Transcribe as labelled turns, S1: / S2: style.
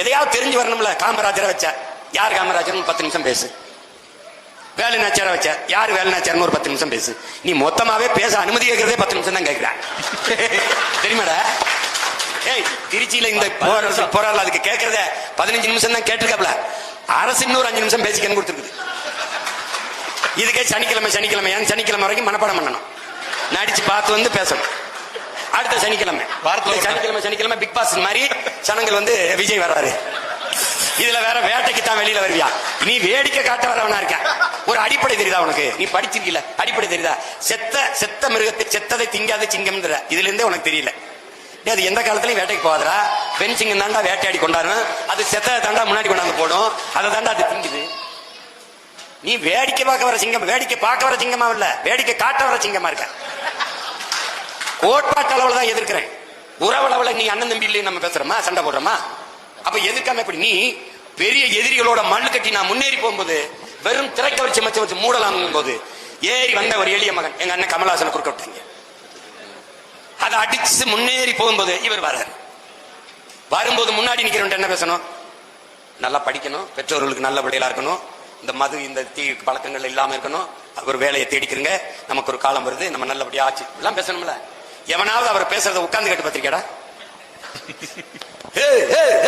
S1: எதையாவது தெரிஞ்சு வரணும்ல காமராஜரை வச்ச. யார் காமராஜர்? பத்து நிமிஷம் பேசு. வேலை நாச்சார வச்ச. யார் வேலை நாச்சார்னு ஒரு பத்து நிமிஷம் பேசு. நீ மொத்தமாவே பேச அனுமதி கேட்கறதே பத்து நிமிஷம் தான் கேட்கிறேன். தெரியுமாடா? ஏய் திருச்சியில இந்த போராடல அதுக்கு கேட்கறத பதினஞ்சு நிமிஷம் தான் கேட்டிருக்காப்ல. அரசு இன்னொரு அஞ்சு நிமிஷம் பேசிக்கன்னு கொடுத்துருக்குது. இதுக்கே சனிக்கிழமை சனிக்கிழமை ஏன் சனிக்கிழமை வரைக்கும் மனப்பாடம் பண்ணணும். நடிச்சு பார்த்து வந்து பேசணும். அடுத்த சனிக்கிழமை.
S2: வாரத்துல.
S1: சனிக்கிழமை சனிக்கிழமை பிக் பாஸ் மாதிரி சனங்கள் வந்து விஜய் வர்றாரு. இதுல வேற வேட்டைக்கு தான் வெளியில வருவியா? நீ வேடிக்கை காட்ட வரவனா இருக்க. ஒரு அடிப்படை தெரியுதா உனக்கு? நீ படிச்சிருக்கீல அடிப்படை தெரியுதா? செத்த செத்த மிருகத்தை செத்ததை திங்காத சிங்கம்ன்ற இதுல இருந்தே உனக்கு தெரியல. அது எந்த காலத்துலயும் வேட்டைக்கு போகாதடா. பெண் சிங்கம் தாண்டா வேட்டையாடி கொண்டாடும் அது செத்ததை தாண்டா முன்னாடி கொண்டாந்து போடும். அதை தாண்டா அது திங்குது. நீ வேடிக்கை பார்க்க வர சிங்கம் வேடிக்கை பார்க்க வர சிங்கமா இல்ல. வேடிக்கை காட்ட வர சிங்கமா இருக்க. கோட்பாட்டு அளவில் தான் எதிர்க்கிறேன் உறவு நீ அண்ணன் தம்பி இல்லையே நம்ம பேசுறோமா? சண்டை போடுறோமா? அப்ப எதிர்க்காம எப்படி நீ பெரிய எதிரிகளோட மண்ணு கட்டி நான் முன்னேறி போகும்போது வெறும் திரைக்க வச்சு மச்ச வச்சு மூடலாம் போது ஏறி வந்த ஒரு எளிய மகன் எங்க அண்ணன் கமலஹாசனை குறுக்க விட்டாங்க அதை அடிச்சு முன்னேறி போகும்போது இவர் வரார் வரும்போது முன்னாடி நிக்கிறவன் என்ன பேசணும்? நல்லா படிக்கணும் பெற்றோர்களுக்கு நல்ல பிள்ளைகளா இருக்கணும். இந்த மது இந்த தீ பழக்கங்கள் இல்லாம இருக்கணும். ஒரு வேலையை தேடிக்கிறங்க நமக்கு ஒரு காலம் வருது. நம்ம நல்லபடியா ஆச்சு. எல்லாம் பேசணும்ல. எவனாவது அவர் பேசுறத உட்கார்ந்து கேட்டு பார்த்திருக்கேடா